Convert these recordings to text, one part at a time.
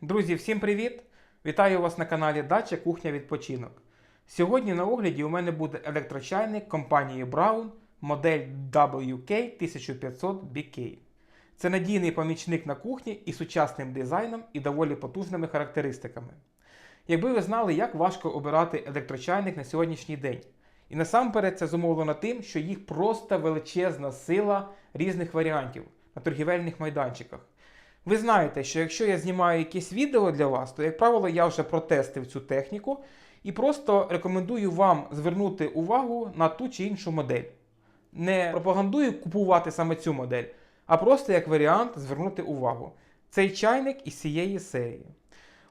Друзі, всім привіт! Вітаю вас на каналі Дача Кухня Відпочинок. Сьогодні на огляді у мене буде електрочайник компанії Brown модель WK1500BK. Це надійний помічник на кухні із сучасним дизайном і доволі потужними характеристиками. Якби ви знали, як важко обирати електрочайник на сьогоднішній день. І насамперед це зумовлено тим, що їх просто величезна сила різних варіантів на торгівельних майданчиках. Ви знаєте, що якщо я знімаю якесь відео для вас, то, як правило, я вже протестив цю техніку і просто рекомендую вам звернути увагу на ту чи іншу модель. Не пропагандую купувати саме цю модель, а просто як варіант звернути увагу. Цей чайник із цієї серії.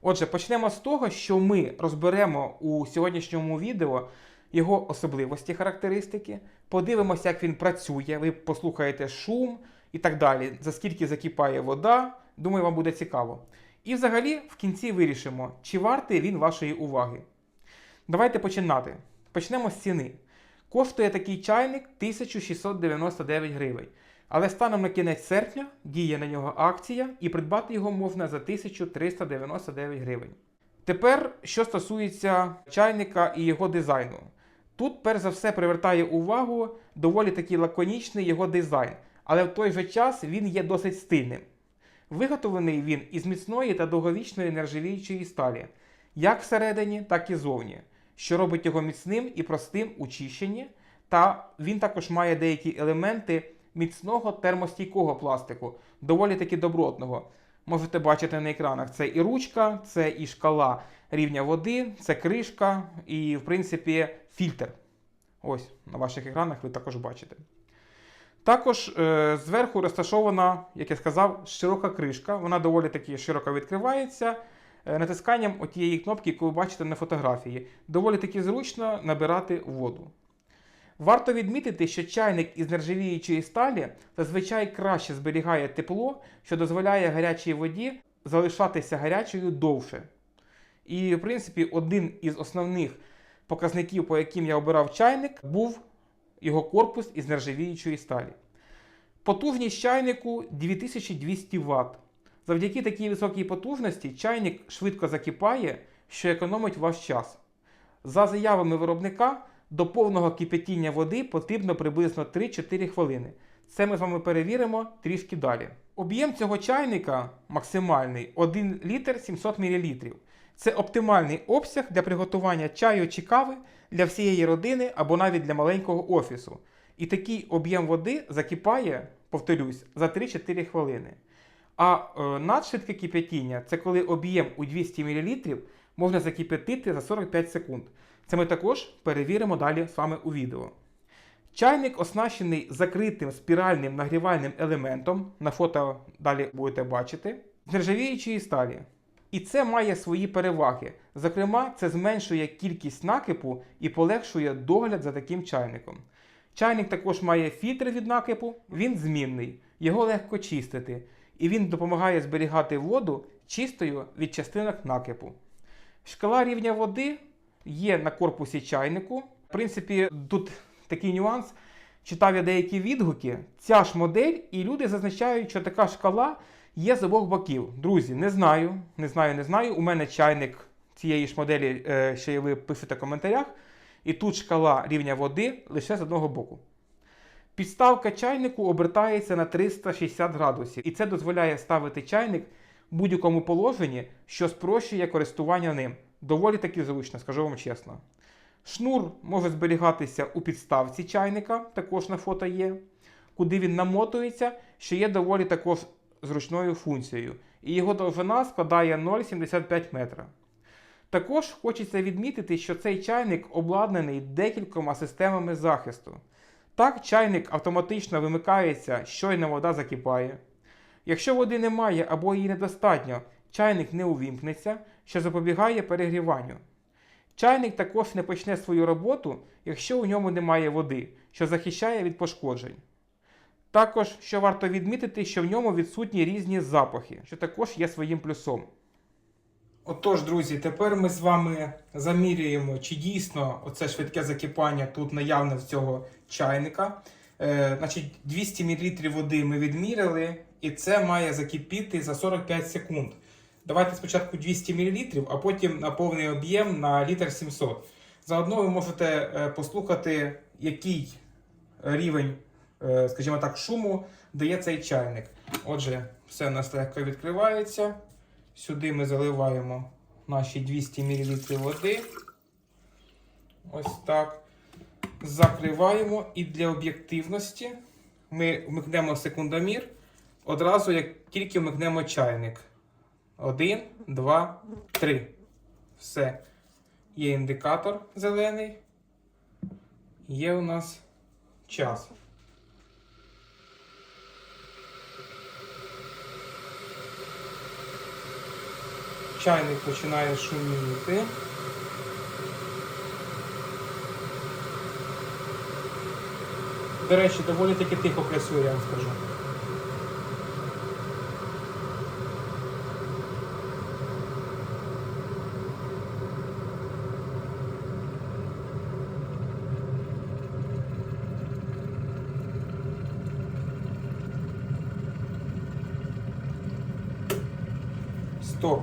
Отже, почнемо з того, що ми розберемо у сьогоднішньому відео його особливості, характеристики, подивимося, як він працює, ви послухаєте шум і так далі, за скільки закипає вода. Думаю, вам буде цікаво. І взагалі в кінці вирішимо, чи вартий він вашої уваги. Давайте починати. Почнемо з ціни. Коштує такий чайник 1699 гривень. Але станом на кінець серпня діє на нього акція, і придбати його можна за 1399 гривень. Тепер, що стосується чайника і його дизайну. Тут, перш за все, привертає увагу доволі такий лаконічний його дизайн, але в той же час він є досить стильним. Виготовлений він із міцної та довговічної нержавіючої сталі, як всередині, так і зовні, що робить його міцним і простим у чищенні, та він також має деякі елементи міцного термостійкого пластику, доволі таки добротного. Можете бачити на екранах, це і ручка, це і шкала рівня води, це кришка і, в принципі, фільтр. Ось на ваших екранах ви також бачите. Також е, зверху розташована, як я сказав, широка кришка. Вона доволі таки широко відкривається. Е, натисканням отієї кнопки, яку ви бачите на фотографії, доволі таки зручно набирати воду. Варто відмітити, що чайник із нержавіючої сталі зазвичай краще зберігає тепло, що дозволяє гарячій воді залишатися гарячою довше. І, в принципі, один із основних показників, по яким я обирав чайник, був його корпус із нержавіючої сталі. Потужність чайнику 2200 Вт. Завдяки такій високій потужності чайник швидко закипає, що економить ваш час. За заявами виробника, до повного кипятіння води потрібно приблизно 3-4 хвилини. Це ми з вами перевіримо трішки далі. Об'єм цього чайника максимальний 1 літр 700 мл. Це оптимальний обсяг для приготування чаю чи кави для всієї родини або навіть для маленького офісу. І такий об'єм води закипає, повторюсь, за 3-4 хвилини. А е, надшвидке кипятіння це коли об'єм у 200 мл можна закипятити за 45 секунд. Це ми також перевіримо далі з вами у відео. Чайник оснащений закритим спіральним нагрівальним елементом, на фото далі будете бачити, з нержавіючої сталі. І це має свої переваги. Зокрема, це зменшує кількість накипу і полегшує догляд за таким чайником. Чайник також має фільтр від накипу, він змінний, його легко чистити, і він допомагає зберігати воду чистою від частинок накипу. Шкала рівня води є на корпусі чайнику. В принципі, тут такий нюанс. Читав я деякі відгуки. Ця ж модель, і люди зазначають, що така шкала є з обох боків. Друзі, не знаю, не знаю, не знаю. У мене чайник цієї ж моделі, е, ще ви пишете в коментарях. І тут шкала рівня води лише з одного боку. Підставка чайнику обертається на 360 градусів, і це дозволяє ставити чайник в будь-якому положенні, що спрощує користування ним. Доволі таки зручно, скажу вам чесно. Шнур може зберігатися у підставці чайника, також на фото є, куди він намотується, що є доволі також зручною функцією. І його довжина складає 0,75 метра. Також хочеться відмітити, що цей чайник обладнаний декількома системами захисту. Так, чайник автоматично вимикається, щойно вода закипає. Якщо води немає або її недостатньо, чайник не увімкнеться, що запобігає перегріванню. Чайник також не почне свою роботу, якщо у ньому немає води, що захищає від пошкоджень. Також, що варто відмітити, що в ньому відсутні різні запахи, що також є своїм плюсом. Отож, друзі, тепер ми з вами замірюємо, чи дійсно оце швидке закипання тут наявне в цього чайника. Е, значить, 200 мл води ми відміряли, і це має закипіти за 45 секунд. Давайте спочатку 200 мл, а потім на повний об'єм на літр 700. Заодно ви можете е, послухати, який рівень, скажімо так, шуму дає цей чайник. Отже, все у нас легко відкривається. Сюди ми заливаємо наші 200 мл води. Ось так. Закриваємо і для об'єктивності ми вмикнемо секундомір одразу, як тільки вмикнемо чайник. Один, два, три. Все. Є індикатор зелений. Є у нас час. Чайник починає шуміти. До речі, доволі таки тихо працює, я вам скажу. Стоп.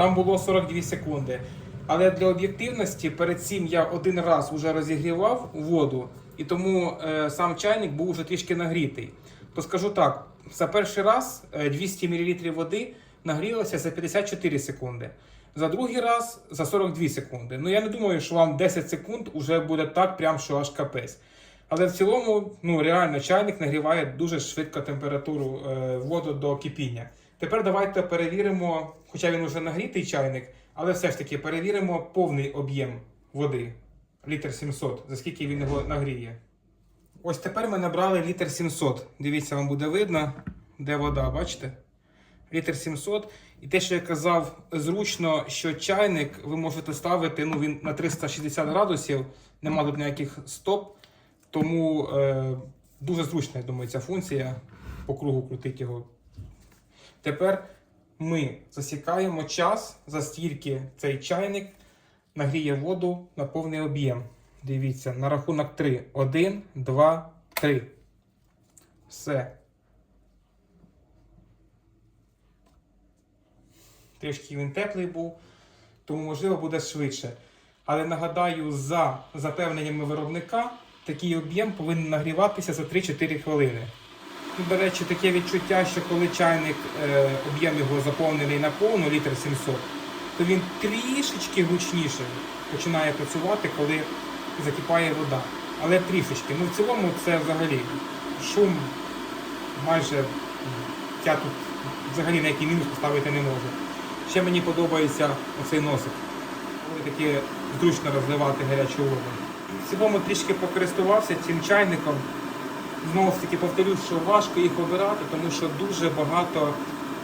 Там було 42 секунди. Але для об'єктивності перед цим я один раз вже розігрівав воду, і тому е, сам чайник був вже трішки нагрітий. То скажу так: за перший раз е, 200 мл води нагрілося за 54 секунди. За другий раз за 42 секунди. Ну я не думаю, що вам 10 секунд вже буде так, прям що аж капець. Але в цілому, ну реально, чайник нагріває дуже швидко температуру е, воду до кипіння. Тепер давайте перевіримо, хоча він вже нагрітий чайник, але все ж таки перевіримо повний об'єм води. Літр 700, за скільки він його нагріє. Ось тепер ми набрали літр 700. Дивіться, вам буде видно, де вода, бачите? Літр 700. І те, що я казав, зручно, що чайник ви можете ставити ну, він на 360 градусів, нема тут ніяких стоп. Тому е, дуже зручна, я думаю, ця функція по кругу крутить його. Тепер ми засікаємо час, за стільки цей чайник нагріє воду на повний об'єм. Дивіться, на рахунок 3. 1, 2, 3. Все. Трішки він теплий був, тому можливо буде швидше. Але нагадаю, за запевненнями виробника, такий об'єм повинен нагріватися за 3-4 хвилини. До речі, таке відчуття, що коли чайник, е, об'єм його заповнений на повну літр 700, то він трішечки гучніше починає працювати, коли закипає вода. Але трішечки. Ну в цілому це взагалі шум майже я тут взагалі на який мінус поставити не можу. Ще мені подобається оцей носик. Коли таки зручно розливати гарячу воду. В цілому трішки покористувався цим чайником. Знову ж таки повторюсь, що важко їх обирати, тому що дуже багато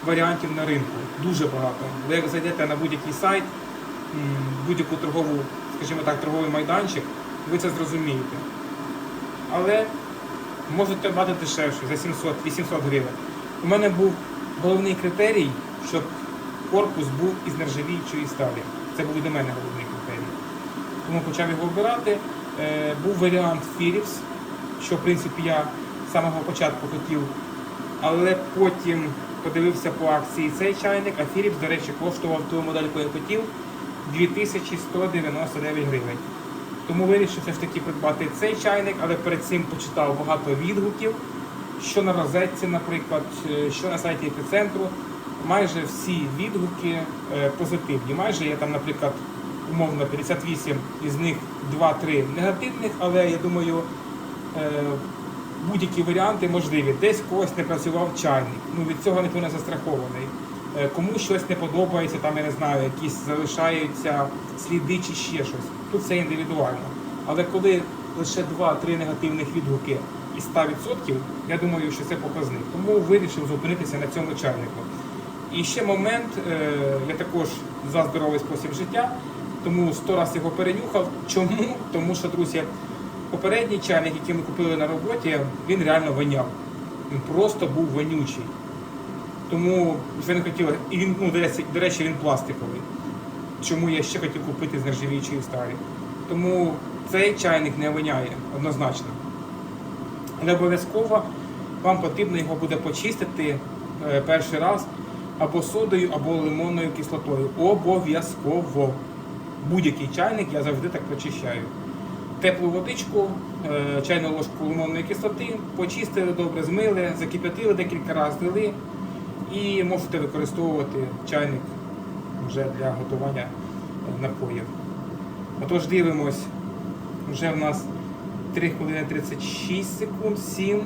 варіантів на ринку. Дуже багато. Ви як зайдете на будь-який сайт, будь-яку торгову, скажімо так, торговий майданчик, ви це зрозумієте. Але можете брати дешевше за 700-800 гривень. У мене був головний критерій, щоб корпус був із нержавіючої сталі. Це був для мене головний критерій. Тому почав його обирати. Е, був варіант Philips, що в принципі я з самого початку хотів, але потім подивився по акції цей чайник, а Philips, до речі, коштував ту модель, яку я хотів 2199 гривень. Тому вирішив все ж таки придбати цей чайник, але перед цим почитав багато відгуків, що на розетці, наприклад, е, що на сайті епіцентру. Майже всі відгуки е, позитивні. Майже є там, наприклад, умовно 58 із них 2-3 негативних, але я думаю, будь-які варіанти можливі. Десь когось не працював чайник. Ну від цього ніхто не застрахований. Е, Комусь щось не подобається, там я не знаю, якісь залишаються сліди чи ще щось. Тут все індивідуально. Але коли лише 2-3 негативних відгуки із 100%, я думаю, що це показник. Тому вирішив зупинитися на цьому чайнику. І ще момент, е, я також за здоровий спосіб життя, тому 100 разів його перенюхав. Чому? Тому що, друзі, попередній чайник, який ми купили на роботі, він реально воняв. Він просто був вонючий. Тому вже не хотіла. І він, ну, до речі, він пластиковий. Чому я ще хотів купити з нержавіючої сталі. Тому цей чайник не воняє однозначно. Але обов'язково вам потрібно його буде почистити е, перший раз. або содою, або лимонною кислотою. Обов'язково. Будь-який чайник я завжди так прочищаю. Теплу водичку, е, чайну ложку лимонної кислоти, почистили добре, змили, закип'ятили декілька разів, злили і можете використовувати чайник вже для готування напоїв. Отож дивимось, вже в нас 3 хвилини 36 секунд, 7.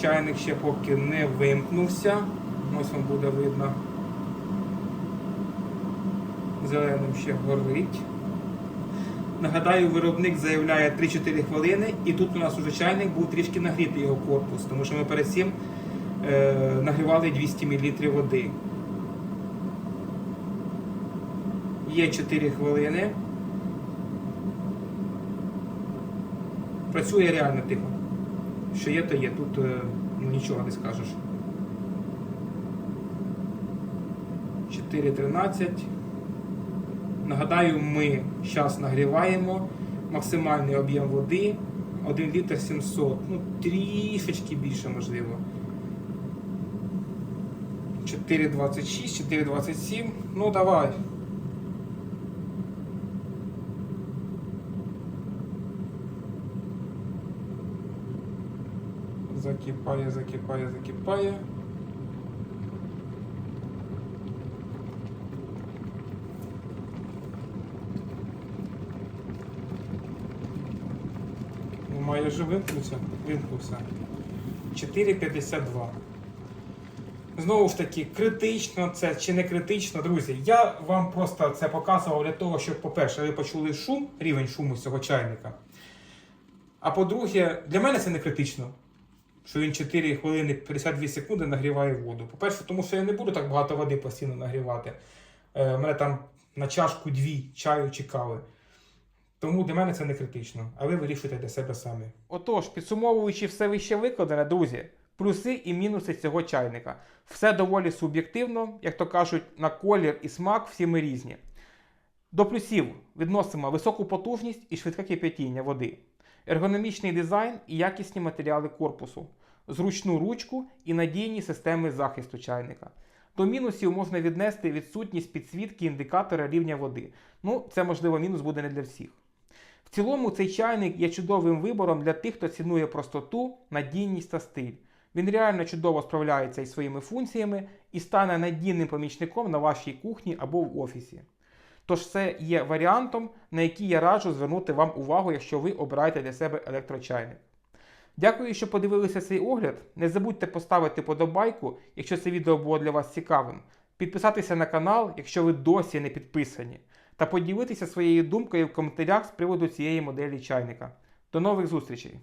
Чайник ще поки не вимкнувся. Ось вам буде видно. Зеленим ще горить. Нагадаю, виробник заявляє 3-4 хвилини, і тут у нас уже чайник був трішки нагрітий його корпус, тому що ми перед цим е, нагрівали 200 мл води. Є 4 хвилини. Працює реально тихо. Що є, то є. Тут е, ну, нічого не скажеш. 4.13. Нагадаю, ми зараз нагріваємо максимальний об'єм води 1 літр 700, ну трішечки більше можливо. 4,26, 4,27. Ну давай. Закипає, закипає, закипає. Ну, майже вимкнувся. Вимкнувся. 4,52. Знову ж таки, критично це чи не критично, друзі. Я вам просто це показував для того, щоб, по-перше, ви почули шум, рівень шуму цього чайника. А по-друге, для мене це не критично, що він 4 хвилини 52 секунди нагріває воду. По-перше, тому що я не буду так багато води постійно нагрівати. Е, У мене там на чашку дві чаю чи кави. Тому для мене це не критично, а ви вирішуєте для себе самі. Отож, підсумовуючи все вище викладене, друзі, плюси і мінуси цього чайника. Все доволі суб'єктивно, як то кажуть, на колір і смак всі ми різні. До плюсів відносимо високу потужність і швидке кип'ятіння води, ергономічний дизайн і якісні матеріали корпусу, зручну ручку і надійні системи захисту чайника. До мінусів можна віднести відсутність підсвітки індикатора рівня води. Ну, це можливо мінус буде не для всіх. В цілому цей чайник є чудовим вибором для тих, хто цінує простоту, надійність та стиль. Він реально чудово справляється із своїми функціями і стане надійним помічником на вашій кухні або в офісі. Тож це є варіантом, на який я раджу звернути вам увагу, якщо ви обираєте для себе електрочайник. Дякую, що подивилися цей огляд. Не забудьте поставити подобайку, якщо це відео було для вас цікавим, підписатися на канал, якщо ви досі не підписані, та поділитися своєю думкою в коментарях з приводу цієї моделі чайника. До нових зустрічей!